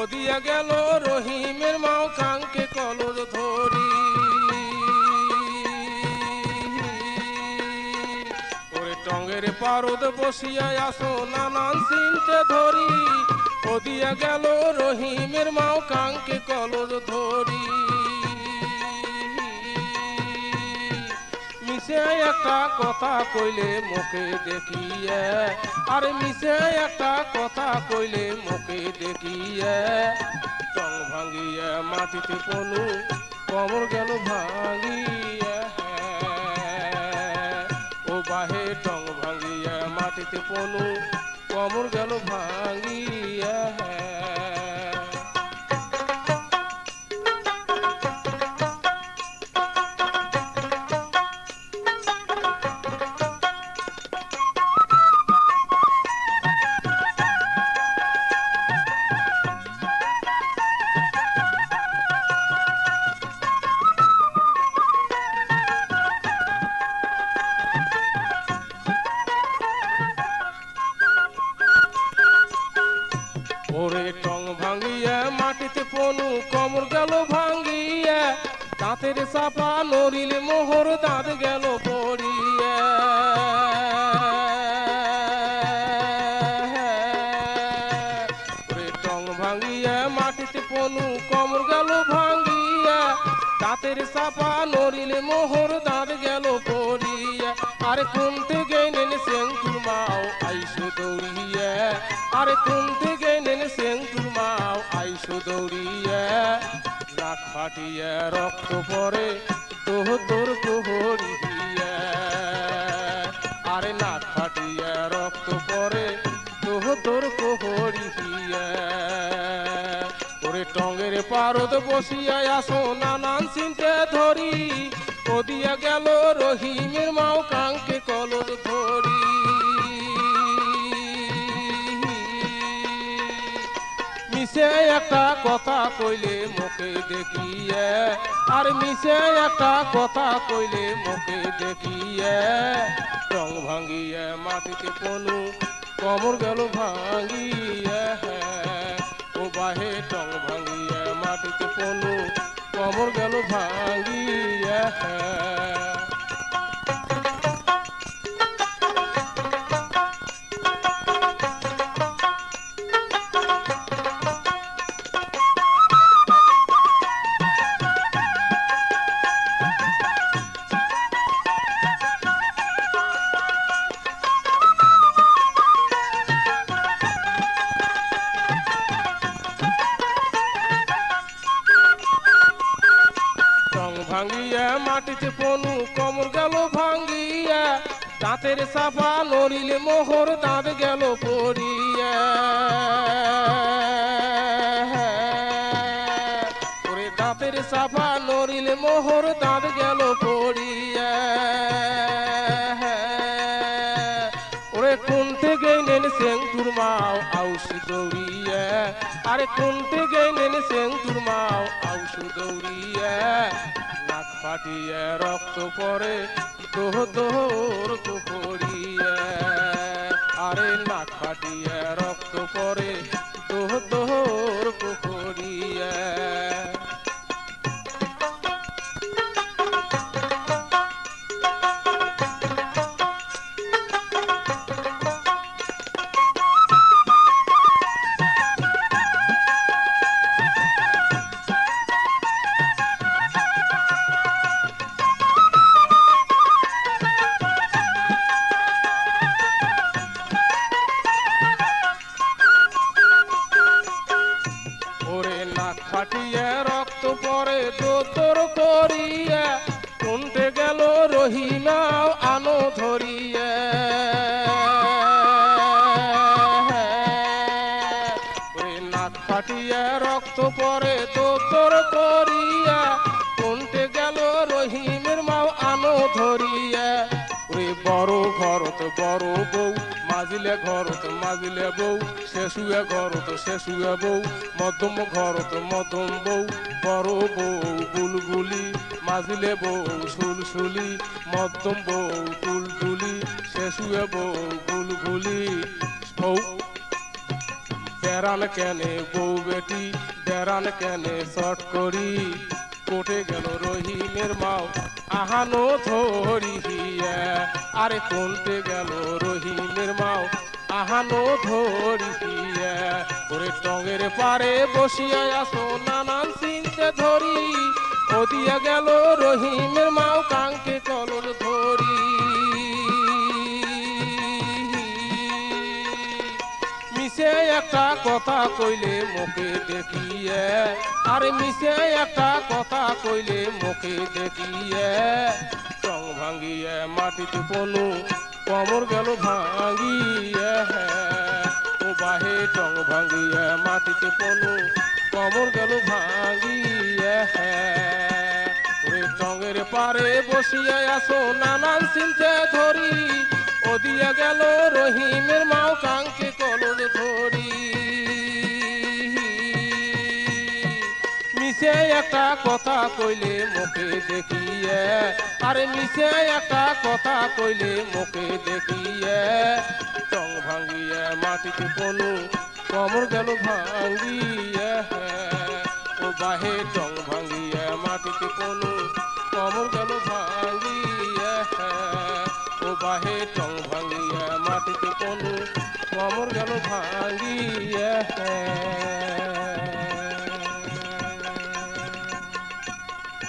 ওদিয়া গেল রহিমের মাও কাঙ্কে কলর ধরি। ওরে টঙ্গের পারদ বসিয়া আসো নানান চিনতে ধরি। সদিয়া গেল একটা কথা কইলে মুখে দেখিয়ে, আর মিশে একটা কথা কইলে মুখে দেখিয়ে। টং ভাঙিয়ে মাটিতে পনু কমর গেল ভাঙিয়ে। ও বাহে টং ভাঙিয়ে মাটিতে পনু কমর গেল ভাঙিয়ে। ওরে টং ভাঙিয়া মাটিতে পনু কমর গেল ভাঙিয়া। দাঁতের চাপা নড়িল মোহর, দাঁত গেল পড়িয়া। ওরে টং ভাঙিয়া মাটিতে পনু কমর গেল ভাঙিয়া। দাঁতের চাপা নড়িল মোহর, দাঁত গেল পড়িয়া। আরে কুমতে গেলেন সেঙ্কুর মাও আইসো দৌড়িয়া। আরে গেলেন নাক ফাটিয়া রক্ত পরে তোহ তোর কোহরিয়া আরে নাক ফাটিয়া রক্ত পরে তোহ তোর কোহরিয়া ওরে টঙ্গের পারদ বসিয়া আসো নানান চিনতে ধরি। ওদিয়া গেল রহিমের মাও কাঙ্কে কলদ ধরি। মিশে একটা কথা কইলে মুখে দেখিয়ে, আর মিশে একটা কথা কইলে মুখে দেখিয়ে, রং ভাঙিয়ে মাটিতে পনু কমর গেল ভাঙিয়ে, ও বাহে টং ভাঙিয়ে মাটিতে পনু কমর গেল ভাঙিয়ে। টং মাটিতে পনু কমর গেল ভাঙ্গিয়া, দাঁতের সাফা নড়িলে মোহর দাঁত গেল পড়িয়া। ওরে দাঁতের সাফা নড়িলে মোহর দাঁত গেল পড়িয়া। ওরে কুনতে গেলেন সেঙ্কুর মাও আউসি দৌড়িয়া আরে কুনতে গেলেন সেঙ্কুর মাও আউশু দৌড়িয়া, নাক ফাটিয়ে, রক্ত পরে, দোহ দোহর কুকুরিয়া আরে নাক ফাটিয়ে, রক্ত পরে, দোহ দোহর কুকুরিয়া রক্ত পরে দোতর করিয়া কোনতে গেল রহিমের মাও আনো ধরিয়া। ওরে বড় ঘরত বড় বউ, মাজিলে ঘরত মাজিলে বউ শেষুয়ে ঘরত শেষুয়ে বউ, মধ্যম ঘরত মধ্যম বউ, বড় বউ বুলবুলি, মাজিলে বউ সুলসুলি, মধ্যম বউ টুলটুলি শেষুয়ে বউ বুলবুলি। বউ বেড়াল কেনে বউ বেটি হেরান কেনে শট করি। কোটে গেল রহিমের মাও, আহানো ধরিয়া আরে কোনটে গেল রহিমের মাও, আহানো ধরিয়া ওরে টঙের পারে বসিয়া আসো, নানান চিনতে ধরি। ওদিয়া গেল রহিমের মাও একটা কথা কইলে মুখে দেখিয়ে। আরে মিশে একটা কথা কইলে মুখে দেখিয়ে। চং ভাঙ্গিয়ে মাটিতে পনু কমর গেল ভাঙ্গিয়ে। ও বাহে টং ভাঙ্গিয়ে মাটিতে পনু কমর গেল ভাঙ্গিয়ে। ওরে টঙের পারে বসিয়ে আসো, নানান চিনতে ধরি। ওদিয়া গেল রহিমের মাও কাঙ্কে কলর ধরি মিশে একটা কথা কইলে মুখে দেখিয়ে, আরে মিশে একটা কথা কইলে মুখে দেখিয়ে টং ভাঙ্গিয়ে মাটিতে পনু কমর গেল ভাঙ্গিয়ে ও বাহে টং ভাঙ্গিয়ে মাটিতে পনু কমর গেল ভাঙ্গিয়ে ও বাহে টং ভাঙ্গিয়ে মাটিতে পনু